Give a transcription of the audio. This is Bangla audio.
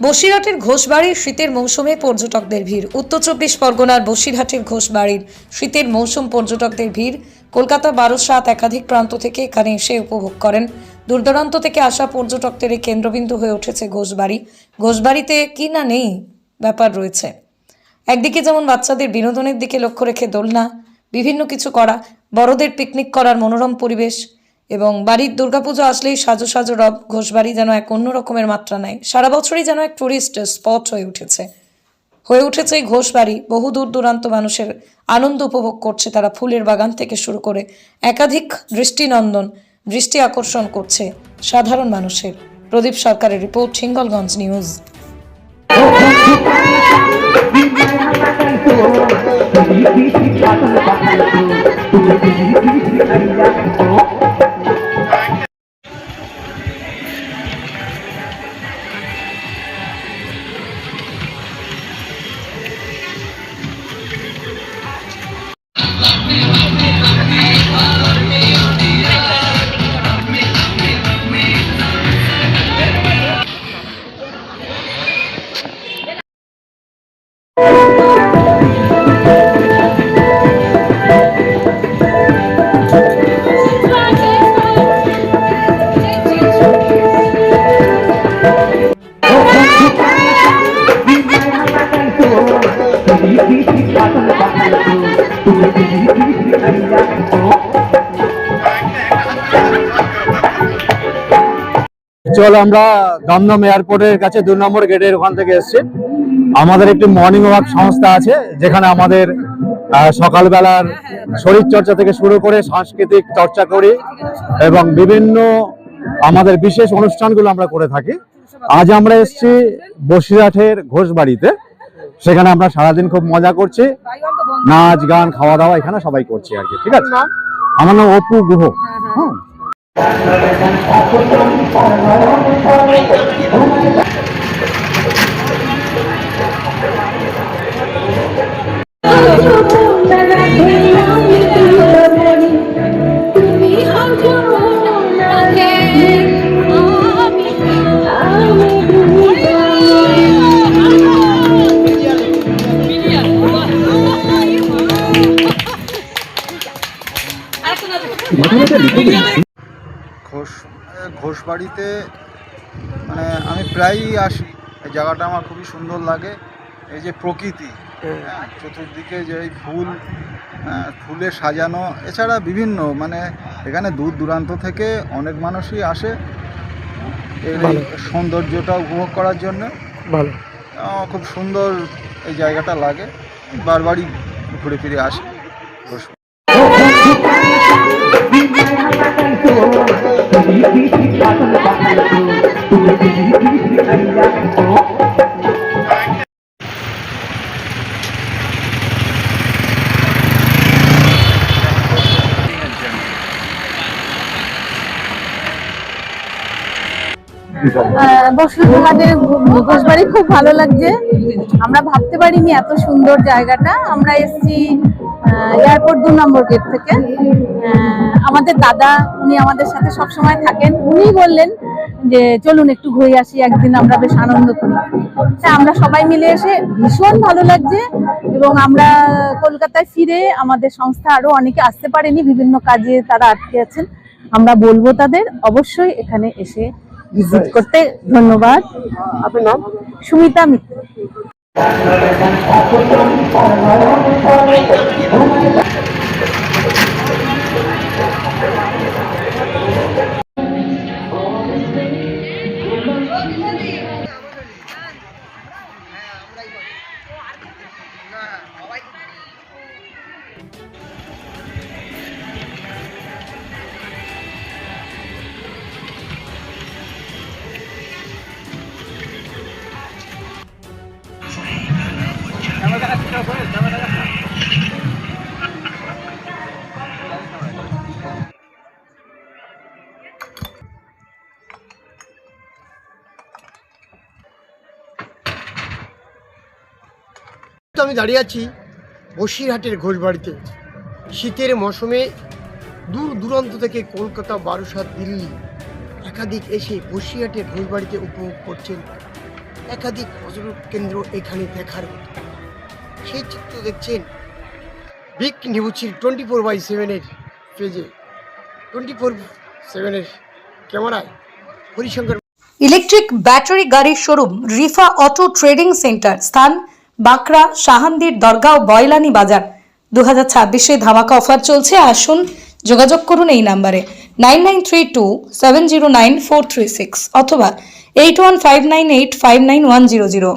বসিরহাটের ঘোষবাড়ির শীতের মৌসুমে পর্যটকদের ভিড়। উত্তর চব্বিশ পরগনার বসিরহাটের ঘোষবাড়ির শীতের মৌসুম পর্যটকদের ভিড়। কলকাতা বারো সাত একাধিক প্রান্ত থেকে এখানে এসে উপভোগ করেন। দূরদূরান্ত থেকে আসা পর্যটকদের এই কেন্দ্রবিন্দু হয়ে উঠেছে ঘোষবাড়ি। ঘোষবাড়িতে কি না নেই ব্যাপার রয়েছে। একদিকে যেমন বাচ্চাদের বিনোদনের দিকে লক্ষ্য রেখে দোলনা, বিভিন্ন কিছু করা, বড়দের পিকনিক করার মনোরম পরিবেশ এবং বাড়ির দুর্গাপুজো আসলেই সাজো সাজো রব, ঘোষবাড়ি যেন এক অন্য রকমের মাত্রা নেয়। সারা বছরই যেন এক টুরিস্ট স্পট হয়ে উঠেছে। হয়ে উঠেছে এই ঘোষবাড়ি। বহু দূর দূরান্ত মানুষের আনন্দ উপভোগ করছে তারা ফুলের বাগান থেকে শুরু করে একাধিক দৃষ্টিনন্দন, দৃষ্টি আকর্ষণ করছে সাধারণ মানুষের। প্রদীপ সরকারের রিপোর্ট সিঙ্গলগঞ্জ নিউজ। চল আমরা দমদম এয়ারপোর্টের কাছে দু নম্বর গেটের ওখান থেকে এসেছি। আমাদের একটি মর্নিং ওয়াক সংস্থা আছে যেখানে আমাদের সকালবেলার শরীর চর্চা থেকে শুরু করে সাংস্কৃতিক চর্চা করি এবং বিভিন্ন আমাদের বিশেষ অনুষ্ঠানগুলো আমরা করে থাকি। আজ আমরা এসেছি বসিরহাটের ঘোষবাড়িতে সেখানে আমরা সারাদিন খুব মজা করছি। নাচ গান খাওয়া দাওয়া এখানে সবাই করছি আর কি ঠিক আছে? আমার নাম অপু গুহ। হ্যাঁ আমি আমি ঘোষ ঘোষবাড়িতে মানে আমি প্রায়ই আসি। এই জায়গাটা আমার খুবই সুন্দর লাগে। এই যে প্রকৃতি হ্যাঁ, চতুর্দিকে যে এই ফুল হ্যাঁ, ফুলে সাজানো এছাড়া বিভিন্ন মানে এখানে দূর দূরান্ত থেকে অনেক মানুষই আসে এর এই সৌন্দর্যটা উপভোগ করার জন্য। ভালো। খুব সুন্দর এই জায়গাটা লাগে। বারবারই ঘুরে ফিরে আসি। বসুরহাটের ঘোষবাড়ি খুব ভালো লাগছে। আমরা ভাবতে পারিনি এত সুন্দর জায়গাটা। আমরা এসছি এয়ারপোর্ট দু নম্বর গেট থেকে। আমাদের দাদা উনি আমাদের সাথে সব সময় থাকেন। উনি বললেন যে চলুন একটু ঘুরে আসি একদিন আমরা বেশ আনন্দ করি। হ্যাঁ আমরা সবাই মিলে এসে ভীষণ ভালো লাগছে এবং আমরা কলকাতায় ফিরে আমাদের সংস্থা আরও অনেকে আসতে পারেনি বিভিন্ন কাজে তারা আটকে আছেন। আমরা বলব তাদের অবশ্যই এখানে এসে ভিজিট করতে ধন্যবাদ। আপনার নাম? সুমিতা মিত্র। আমি দাঁড়িয়ে আছি বসিরহাটের ঘোষবাড়িতে। শীতের মৌসুমে দূর দূরান্ত থেকে কলকাতা বারাসাত দিল্লি একাধিক এসে বসিরহাটের ঘোষবাড়িতে উপভোগ করছেন। একাধিক পর্যটক কেন্দ্র এখানে দেখার সেই চিত্র দেখছেন বিগ নিউজের টোয়েন্টি ফোর বাই সেভেনের পেজে। টোয়েন্টি ফোর সেভেনের ক্যামেরায় হরিশঙ্কর ইলেকট্রিক ব্যাটারি গাড়ির showroom Rifa auto trading centre স্থান বাঁকড়া, সাহান্দির দরগা ও বয়লানি বাজার। দু হাজার ছাব্বিশে ধামাকা অফার চলছে। আসুন, যোগাযোগ করুন এই নাম্বারে nine nine three two seven zero nine four three six অথবা eight one five nine eight five nine one zero zero.